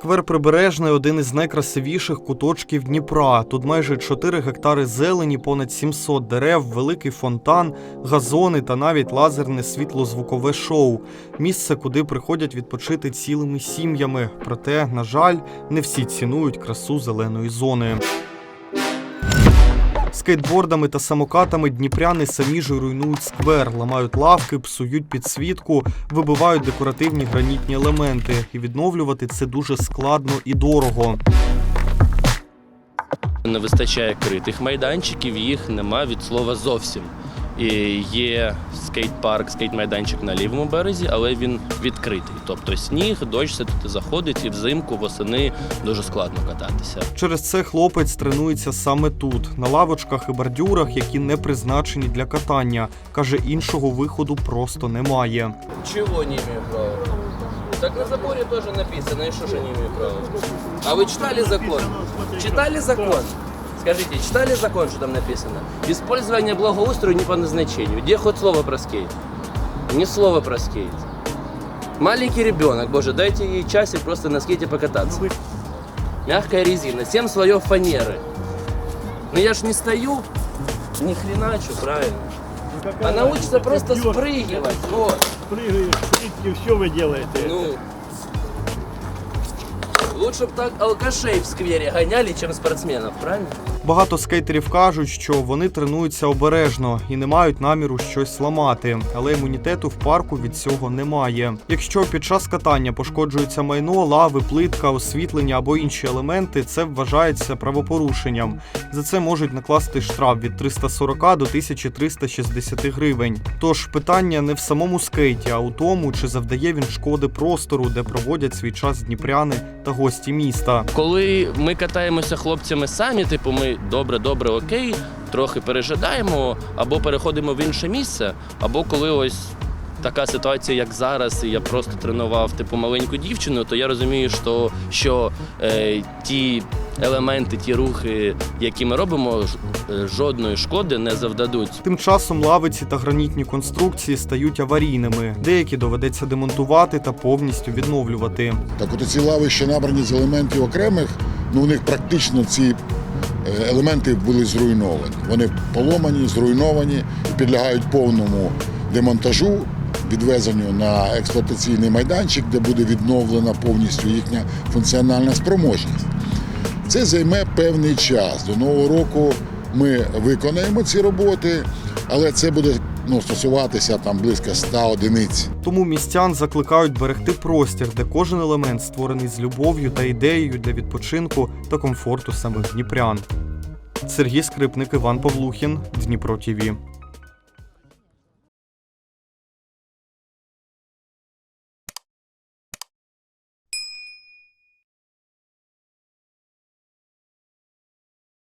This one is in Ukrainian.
Сквер Прибережний один із найкрасивіших куточків Дніпра. Тут майже 4 гектари зелені, понад 700 дерев, великий фонтан, газони та навіть лазерне світлозвукове шоу. Місце, куди приходять відпочити цілими сім'ями. Проте, на жаль, не всі цінують красу зеленої зони. Скейтбордами та самокатами дніпряни самі ж руйнують сквер, ламають лавки, псують підсвітку, вибивають декоративні гранітні елементи. І відновлювати це дуже складно і дорого. Не вистачає критих майданчиків, їх нема від слова зовсім. І є скейт-парк, скейт-майданчик на лівому березі, але він відкритий. Тобто сніг, дощ все тут заходить, і взимку, восени дуже складно кататися. Через це хлопець тренується саме тут, на лавочках і бордюрах, які не призначені для катання. Каже, іншого виходу просто немає. Чего не права? Так на заборе тоже написано, и что же не права? А вы читали закон? Читали закон? Скажите, читали закон, что там написано? Использование благоустрою не по назначению. Где хоть слово про скейт? Ни слова про скейт. Маленький ребенок, боже, дайте ей часик просто на скейте покататься. Мягкая резина, всем свое фанеры. Но я ж не стою, ни хреначу, правильно. А научится просто спрыгивать, вот. Прыгаешь, все вы делаете. Ну, лучше б так алкашей в сквере гоняли, чем спортсменов, правильно? Багато скейтерів кажуть, що вони тренуються обережно і не мають наміру щось ламати, але імунітету в парку від цього немає. Якщо під час катання пошкоджується майно, лави, плитка, освітлення або інші елементи, це вважається правопорушенням. За це можуть накласти штраф від 340 до 1360 гривень. Тож питання не в самому скейті, а у тому, чи завдає він шкоди простору, де проводять свій час дніпряни та гості міста. Коли ми катаємося хлопцями самі, типу, ми добре, добре, окей, трохи пережидаємо, або переходимо в інше місце, або коли ось. Така ситуація, як зараз, і я просто тренував типу маленьку дівчину, то я розумію, що, що е, ті елементи, ті рухи, які ми робимо, е, жодної шкоди не завдадуть. Тим часом лавиці та гранітні конструкції стають аварійними. Деякі доведеться демонтувати та повністю відновлювати. Так от ці лави, що набрані з елементів окремих, ну у них практично ці е, елементи були зруйновані. Вони поломані, зруйновані, підлягають повному демонтажу, відвезенню на експлуатаційний майданчик, де буде відновлена повністю їхня функціональна спроможність. Це займе певний час. До нового року ми виконаємо ці роботи, але це буде ну, стосуватися там близько 100 одиниць. Тому містян закликають берегти простір, де кожен елемент створений з любов'ю та ідеєю для відпочинку та комфорту самих дніпрян. Сергій Скрипник, Іван Павлухін, Дніпро ТІВІ.